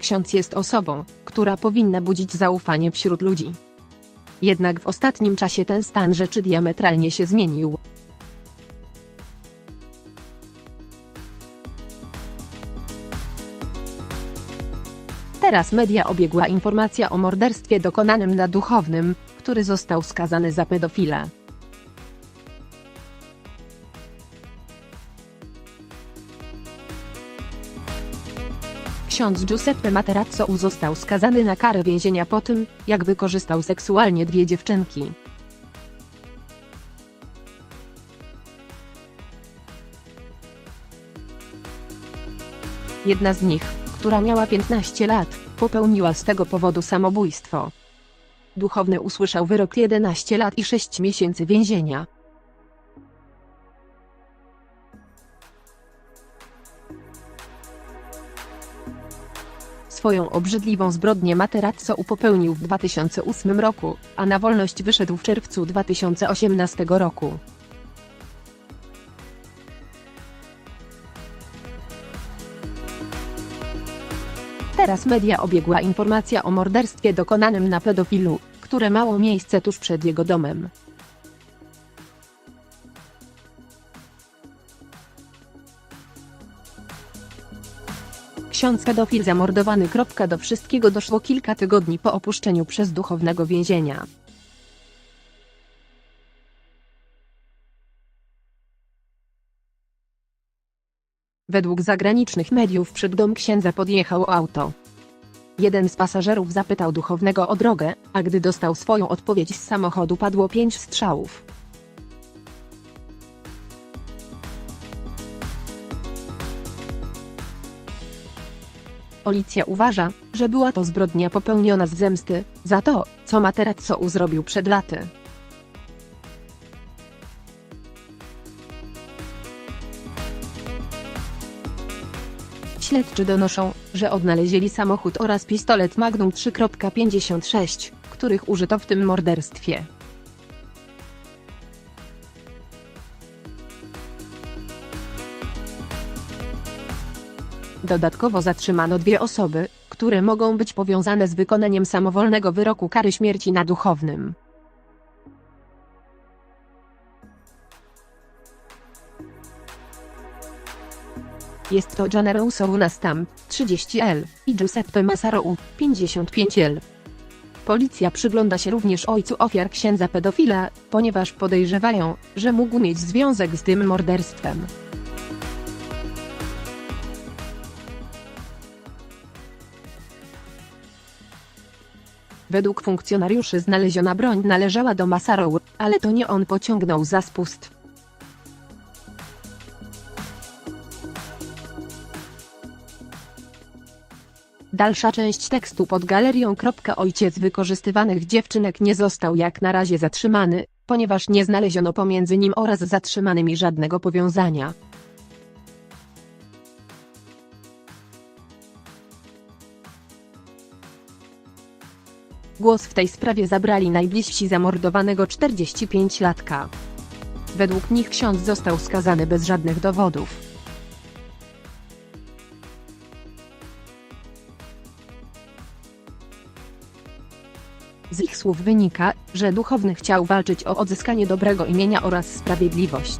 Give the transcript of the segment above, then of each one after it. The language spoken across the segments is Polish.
Ksiądz jest osobą, która powinna budzić zaufanie wśród ludzi. Jednak w ostatnim czasie ten stan rzeczy diametralnie się zmienił. Teraz media obiegła informacja o morderstwie dokonanym na duchownym, który został skazany za pedofilę. Ksiądz Giuseppe Materazzo został skazany na karę więzienia po tym, jak wykorzystał seksualnie dwie dziewczynki. Jedna z nich, która miała 15 lat, popełniła z tego powodu samobójstwo. Duchowny usłyszał wyrok 11 lat i 6 miesięcy więzienia. Swoją obrzydliwą zbrodnię Materazzo popełnił w 2008 roku, a na wolność wyszedł w czerwcu 2018 roku. Teraz media obiegła informacja o morderstwie dokonanym na pedofilu, które miało miejsce tuż przed jego domem. Ksiądz pedofil zamordowany. Do wszystkiego doszło kilka tygodni po opuszczeniu przez duchownego więzienia. Według zagranicznych mediów przed dom księdza podjechało auto. Jeden z pasażerów zapytał duchownego o drogę, a gdy dostał swoją odpowiedź z samochodu padło pięć strzałów. Policja uważa, że była to zbrodnia popełniona z zemsty, za to, co Materazzo zrobił przed laty. Śledczy donoszą, że odnaleźli samochód oraz pistolet Magnum 3.56, których użyto w tym morderstwie. Dodatkowo zatrzymano dwie osoby, które mogą być powiązane z wykonaniem samowolnego wyroku kary śmierci na duchownym. Jest to Gennaro Sounastam, 30L, i Giuseppe Massaro, 55L. Policja przygląda się również ojcu ofiar księdza pedofila, ponieważ podejrzewają, że mógł mieć związek z tym morderstwem. Według funkcjonariuszy znaleziona broń należała do Massaro, ale to nie on pociągnął za spust. Dalsza część tekstu pod galerią. Ojciec wykorzystywanych dziewczynek nie został jak na razie zatrzymany, ponieważ nie znaleziono pomiędzy nim oraz zatrzymanymi żadnego powiązania. Głos w tej sprawie zabrali najbliżsi zamordowanego 45-latka. Według nich ksiądz został skazany bez żadnych dowodów. Z ich słów wynika, że duchowny chciał walczyć o odzyskanie dobrego imienia oraz sprawiedliwość.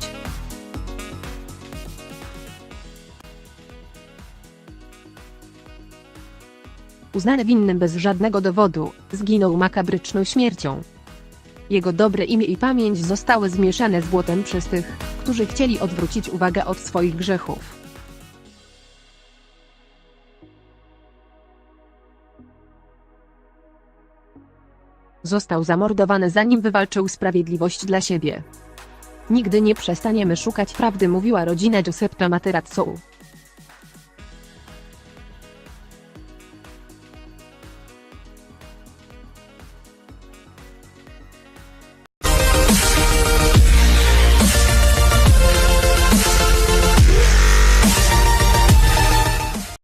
Uznany winnym bez żadnego dowodu, zginął makabryczną śmiercią. Jego dobre imię i pamięć zostały zmieszane z błotem przez tych, którzy chcieli odwrócić uwagę od swoich grzechów. Został zamordowany zanim wywalczył sprawiedliwość dla siebie. Nigdy nie przestaniemy szukać prawdy mówiła rodzina Giuseppe Materazzo.